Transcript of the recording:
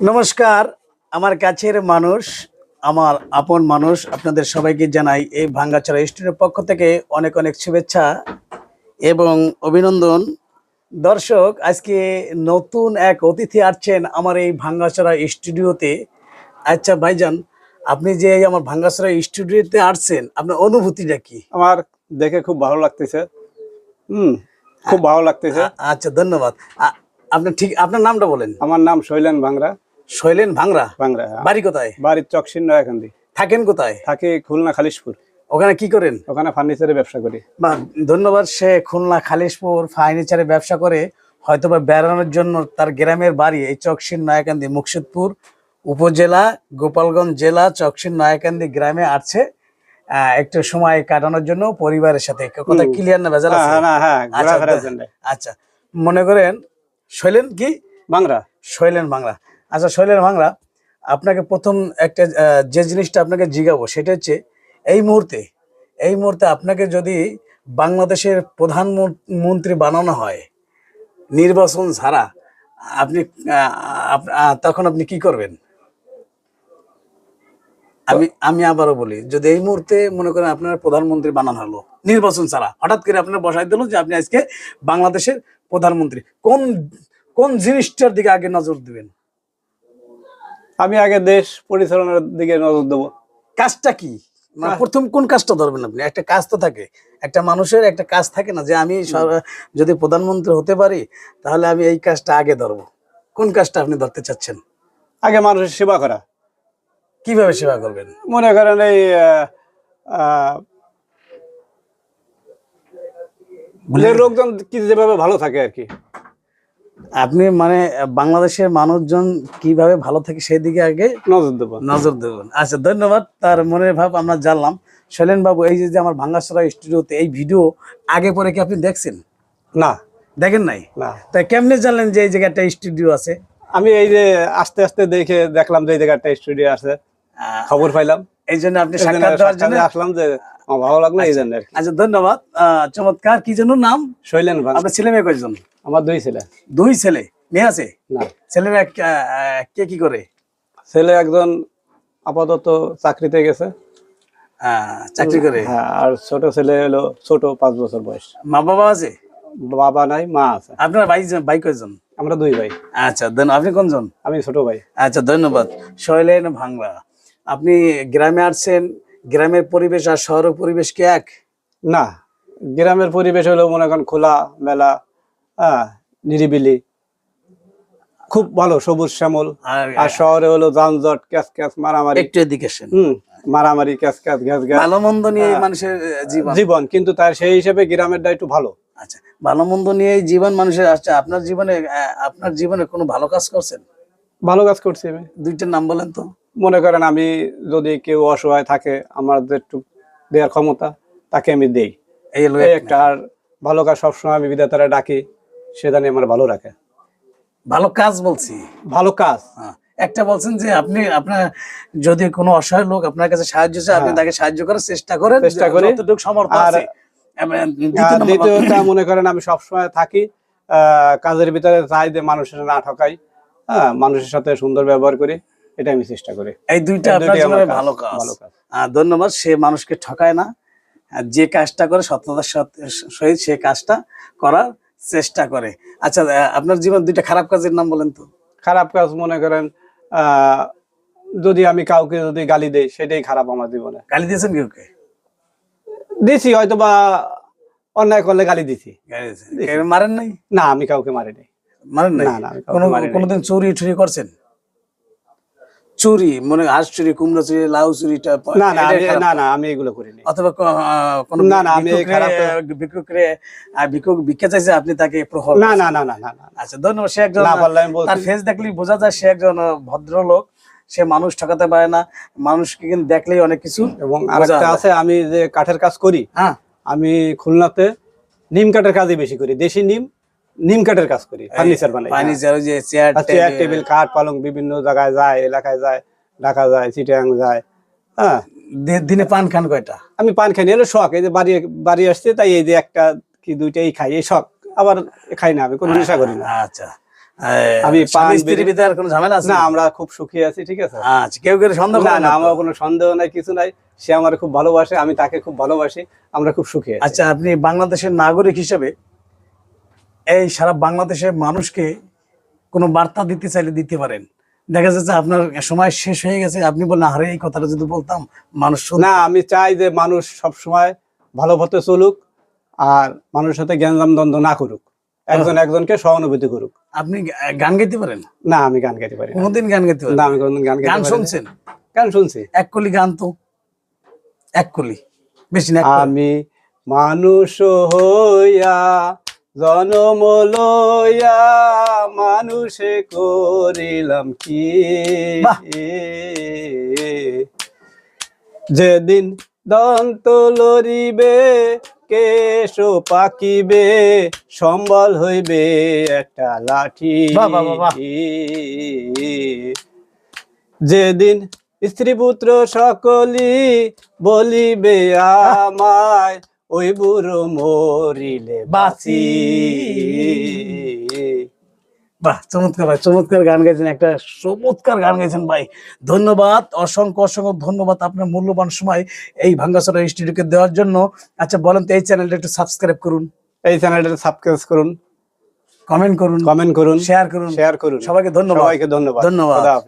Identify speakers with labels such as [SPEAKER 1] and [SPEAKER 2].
[SPEAKER 1] নমস্কার আমার কাছের মানুষ আমার আপন মানুষ আপনাদের সবাইকে জানাই এই ভাঙ্গাচড়া স্টুডিওর পক্ষ থেকে অনেক অনেক শুভেচ্ছা এবং অভিনন্দন। দর্শক আজকে নতুন এক অতিথি আসছেন আমার এই ভাঙ্গাচড়া স্টুডিওতে। আচ্ছা ভাইজান আপনি যে এই আমার ভাঙ্গাচড়া স্টুডিওতে আসছেন আপনার অনুভূতিটা কি?
[SPEAKER 2] আমার দেখে খুব ভালো লাগতেছে। হুম খুব ভালো লাগতেছে।
[SPEAKER 1] আচ্ছা ধন্যবাদ। আপনার ঠিক আপনার নামটা বলেন।
[SPEAKER 2] আমার নাম শৈলেন ভাংরা
[SPEAKER 1] শৈলেন ভাংরা?
[SPEAKER 2] ভাংরা
[SPEAKER 1] বাড়ি কোথায়?
[SPEAKER 2] বাড়ির চকশিন্ন এখান দিয়ে
[SPEAKER 1] থাকেন কোথায়?
[SPEAKER 2] থাকি খুলনা খালিশপুর।
[SPEAKER 1] ওখানে কি করেন?
[SPEAKER 2] ওখানে ফার্নিচারের ব্যবসা করি।
[SPEAKER 1] বা ধন্যবাদ সে খুলনা খালিশপুর ফার্নিচারের ব্যবসা করে হয়তোবা বেড়ানোর জন্য তার গ্রামের বাড়ি এই চকশিন নয়াকান্দি মুর্শিদপুর উপজেলা গোপালগঞ্জ জেলা চকশিন নয়াকান্দি গ্রামে আসছে আহ, একটু সময় কাটানোর জন্য পরিবারের সাথে। কথা ক্লিয়ার না ভেজাল
[SPEAKER 2] হ্যাঁ
[SPEAKER 1] আছে?
[SPEAKER 2] হ্যাঁ, হ্যাঁ
[SPEAKER 1] আচ্ছা,
[SPEAKER 2] জন্য
[SPEAKER 1] আচ্ছা। মনে করেন শৈলেন কি?
[SPEAKER 2] ভাংরা।
[SPEAKER 1] শৈলেন বাংলা আচ্ছা শৈলেন বাংলা আপনাকে প্রথম একটা যে জিনিসটা আপনাকে জিগাবো সেটা হচ্ছে এই মুহূর্তে এই মুহূর্তে আপনাকে যদি বাংলাদেশের প্রধানমন্ত্রী বানানো হয়, নির্বাচন ছাড়া, আপনি তখন আপনি কি করবেন? আমি আমি আবারও বলি, যদি এই মুহূর্তে মনে করেন আপনার প্রধানমন্ত্রী বানানো হলো, নির্বাচন ছাড়া, হঠাৎ করে আপনার বসাই দিল যে আপনি আজকে বাংলাদেশের প্রধানমন্ত্রী, কোন কোন জিনিসটার দিকে আগে নজর দিবেন?
[SPEAKER 2] আমি আগে দেশ পরিচালনার দিকে নজর দেবো।
[SPEAKER 1] কাজটা কি? মানে প্রথম কোন কাজটা ধরবেন আপনি? একটা কাজ তো থাকে। একটা মানুষের একটা কাজ থাকে না যে আমি যদি প্রধানমন্ত্রী হতে পারি তাহলে আমি এই কাজটা আগে ধরবো। কোন কাজটা আপনি ধরতে চাচ্ছেন?
[SPEAKER 2] আগে মানুষের সেবা করা।
[SPEAKER 1] কীভাবে সেবা করবেন?
[SPEAKER 2] মনে করেন এই লোকজন কি যেভাবে ভালো থাকে আর কি।
[SPEAKER 1] আপনি মানে বাংলাদেশের মানুষজন কীভাবে ভালো থাকে সেই দিকে আগে
[SPEAKER 2] নজর দেবো।
[SPEAKER 1] নজর দেবেন। আচ্ছা ধন্যবাদ। তার মনের ভাব আমরা জানলাম। শৈলেন বাবু এই যে আমার ভাঙ্গাসরা স্টুডিওতে এই ভিডিও আগে পরে কি আপনি দেখছেন?
[SPEAKER 2] না।
[SPEAKER 1] দেখেন নাই?
[SPEAKER 2] না।
[SPEAKER 1] তাই কেমনে জানলেন যে এই জায়গায় একটা স্টুডিও আছে?
[SPEAKER 2] আমি এই যে আস্তে আস্তে দেখে দেখলাম যে এই জায়গাটা স্টুডিও আছে। খবর পাইলাম।
[SPEAKER 1] এই জন্য আপনি সাক্ষাৎ দেওয়ার জন্য
[SPEAKER 2] আসলাম যে আমার ভালো লাগল এই জন্য
[SPEAKER 1] আচ্ছা ধন্যবাদ। চমৎকার। কি যেন নাম?
[SPEAKER 2] শৈলেন ভাঙ
[SPEAKER 1] আপনার ছেলে মেয়ে কয়জন?
[SPEAKER 2] আমার দুই ছেলে।
[SPEAKER 1] দুই ছেলে? মেয়ে আছে?
[SPEAKER 2] না।
[SPEAKER 1] আহ, আহ, কে কি করে?
[SPEAKER 2] ছেলে একজন আপাতত চাকরিতে গেছে।
[SPEAKER 1] চাকরি করে?
[SPEAKER 2] হ্যাঁ আর ছোট ছেলে হলো ছোট পাঁচ বছর বয়স।
[SPEAKER 1] মা বাবা আছে?
[SPEAKER 2] বাবা নাই মা আছে।
[SPEAKER 1] আপনার ভাই ভাই কয়জন?
[SPEAKER 2] আমরা দুই ভাই।
[SPEAKER 1] আচ্ছা আপনি কোনজন?
[SPEAKER 2] আমি ছোট ভাই।
[SPEAKER 1] আচ্ছা ধন্যবাদ। শৈলেন ভাংলা। আপনি গ্রামে আসছেন গ্রামের পরিবেশ আর শহরের পরিবেশ কি এক?
[SPEAKER 2] না গ্রামের পরিবেশ হলো মনে করেন খোলা মেলা হ্যাঁ নিরিবিলি খুব ভালো সবুজ শ্যামল।
[SPEAKER 1] আর
[SPEAKER 2] শহরে হলো যানজট ক্যাস ক্যাস মারামারি।
[SPEAKER 1] একটু এদিকে
[SPEAKER 2] হুম মারামারি ক্যাস ক্যাস গ্যাস গ্যাস
[SPEAKER 1] ভালো মন্দ নিয়ে। মানুষের জীবন।
[SPEAKER 2] জীবন কিন্তু তার সেই হিসেবে গ্রামেরটা একটু ভালো।
[SPEAKER 1] আচ্ছা ভালো মন্দ নিয়ে জীবন মানুষের আসছে আপনার জীবনে আপনার জীবনে কোনো ভালো কাজ করছেন?
[SPEAKER 2] ভালো কাজ করছি আমি।
[SPEAKER 1] দুইটার নাম বলেন তো।
[SPEAKER 2] মনে করেন আমি যদি কেউ অসহায় থাকে আমার যেটুক দেওয়ার ক্ষমতা তাকে আমি দেই
[SPEAKER 1] এই
[SPEAKER 2] একটা আর ভালো কাজ সবসময় আমি বিধাতারা ডাকি সে জানি আমার ভালো রাখে
[SPEAKER 1] ভালো কাজ বলছি
[SPEAKER 2] ভালো কাজ
[SPEAKER 1] হ্যাঁ। একটা বলছেন যে আপনি আপনার যদি কোনো অসহায় লোক আপনার কাছে সাহায্য চায় আপনি
[SPEAKER 2] হ্যাঁ।
[SPEAKER 1] তাকে সাহায্য করার চেষ্টা করেন
[SPEAKER 2] চেষ্টা করি।
[SPEAKER 1] যতটুকু সামর্থ্য আছে
[SPEAKER 2] দ্বিতীয়টা মনে করেন আমি সবসময় থাকি আহ, কাজের ভিতরে চাই যে মানুষের না ঠকাই হ্যাঁ মানুষের সাথে সুন্দর ব্যবহার করি এটা আমি চেষ্টা করি।
[SPEAKER 1] এই দুইটা আপনার
[SPEAKER 2] কাজ,
[SPEAKER 1] ভালো কাজ।
[SPEAKER 2] ভালো কাজ।
[SPEAKER 1] ধন্যবাদ সে মানুষকে ঠকায় না। যে কাজটা করে সততার সাথে- সহিত সে কাজটা করার চেষ্টা করে। আচ্ছা আপনার জীবন দুইটা খারাপ কাজের নাম বলেন তো।
[SPEAKER 2] খারাপ কাজ মনে করেন যদি আমি কাউকে যদি গালি দেই সেটাই খারাপ আমার জীবনে।
[SPEAKER 1] গালি দিয়েছেন কেউ কে?
[SPEAKER 2] দিছি হয়তো বা অন্যায় করলে গালি দিছি।
[SPEAKER 1] মারেন নাই?
[SPEAKER 2] না আমি কাউকে মারিনি।
[SPEAKER 1] মারেন
[SPEAKER 2] না, কাউকে।
[SPEAKER 1] কোনোদিন চুরি টুরি করছেন? চুরি মনে হাঁস চুরি কুমড়ো চুরি লাউ চুরি
[SPEAKER 2] না না আমি না না আমি এগুলো করিনি।
[SPEAKER 1] অথবা কোনো
[SPEAKER 2] না, না, আমি খারাপ-
[SPEAKER 1] ভিক্ষা চাইছে আপনি তাকে প্রহর
[SPEAKER 2] না না না না না
[SPEAKER 1] আচ্ছা ধন্যবাদ। সে একজন তার ফেস দেখলেই বোঝা যায় সে একজন ভদ্রলোক। সে মানুষ ঠকাতে পারে না। মানুষকে কিন্তু দেখলেই অনেক কিছু
[SPEAKER 2] এবং আরেকটা আছে আমি যে কাঠের কাজ করি
[SPEAKER 1] হ্যাঁ।
[SPEAKER 2] আমি খুলনাতে নিম কাঠের কাজই বেশি করি দেশি নিম নিম কাঠের কাজ করি ফার্নিচার বানাই
[SPEAKER 1] ফার্নিচার যে চেয়ার
[SPEAKER 2] চেয়ার টেবিল খাট পালং বিভিন্ন জায়গায় যায় এলাকায় যায় ঢাকা যায় চিটাং যায় হ্যাঁ।
[SPEAKER 1] দিনে পান খান কয়টা?
[SPEAKER 2] আমি পান খাই এলো শখ এই যে বাড়ি বাড়ি আসছে তাই এই যে একটা কি দুইটাই খাই এই শখ আবার খাই না আমি কোনো নেশা করি না।
[SPEAKER 1] আচ্ছা।
[SPEAKER 2] আমি পান
[SPEAKER 1] কোনো ঝামেলা আছে?
[SPEAKER 2] না আমরা খুব সুখী আছি ঠিক আছে।
[SPEAKER 1] আচ্ছা কেউ কেউ সন্দেহ
[SPEAKER 2] না আমার কোনো সন্দেহ নাই কিছু নাই সে আমার খুব ভালোবাসে আমি তাকে খুব ভালোবাসি আমরা খুব সুখী
[SPEAKER 1] আচ্ছা আপনি বাংলাদেশের নাগরিক হিসেবে এই সারা বাংলাদেশের মানুষকে কোনো বার্তা দিতে চাইলে দিতে পারেন। দেখা যাচ্ছে আপনার সময় শেষ হয়ে গেছে আপনি বললেন আরে এই কথাটা যদি বলতাম মানুষ
[SPEAKER 2] না আমি চাই যে মানুষ সব সময় ভালো পথে চলুক আর মানুষের সাথে জ্ঞানজাম দ্বন্দ্ব না করুক। একজন একজনকে সহানুভূতি করুক।
[SPEAKER 1] আপনি গান গাইতে পারেন?
[SPEAKER 2] না আমি গান গাইতে পারি।
[SPEAKER 1] কোনোদিন গান গাইতে পারেন?
[SPEAKER 2] না আমি কোনদিন গান গাইতে
[SPEAKER 1] গান শুনছেন?
[SPEAKER 2] গান শুনছি।
[SPEAKER 1] এক কলি গান তো এক কলি বেশি না
[SPEAKER 2] আমি মানুষ হইয়া জনম লইয়া মানুষে করিলাম কি? যেদিন দন্ত লরিবে কেশ পাকিবে সম্বল হইবে একটা লাঠি। যেদিন স্ত্রী পুত্র সকলি বলিবে আমায় ওই বুড়ো মরিলে বাঁচি।
[SPEAKER 1] বাহ চমৎকার ভাই চমৎকার গান গাইছেন একটা চমৎকার গান গাইছেন ভাই। ধন্যবাদ অসংখ্য অসংখ্য ধন্যবাদ আপনার মূল্যবান সময় এই ভাঙ্গাসরা স্টুডিওকে দেওয়ার জন্য। আচ্ছা বলেন তো এই চ্যানেলটা একটু সাবস্ক্রাইব করুন।
[SPEAKER 2] এই চ্যানেলটা সাবস্ক্রাইব করুন।
[SPEAKER 1] কমেন্ট করুন
[SPEAKER 2] কমেন্ট করুন
[SPEAKER 1] শেয়ার করুন।
[SPEAKER 2] শেয়ার করুন।
[SPEAKER 1] সবাইকে ধন্যবাদ।
[SPEAKER 2] সবাইকে ধন্যবাদ।
[SPEAKER 1] ধন্যবাদ।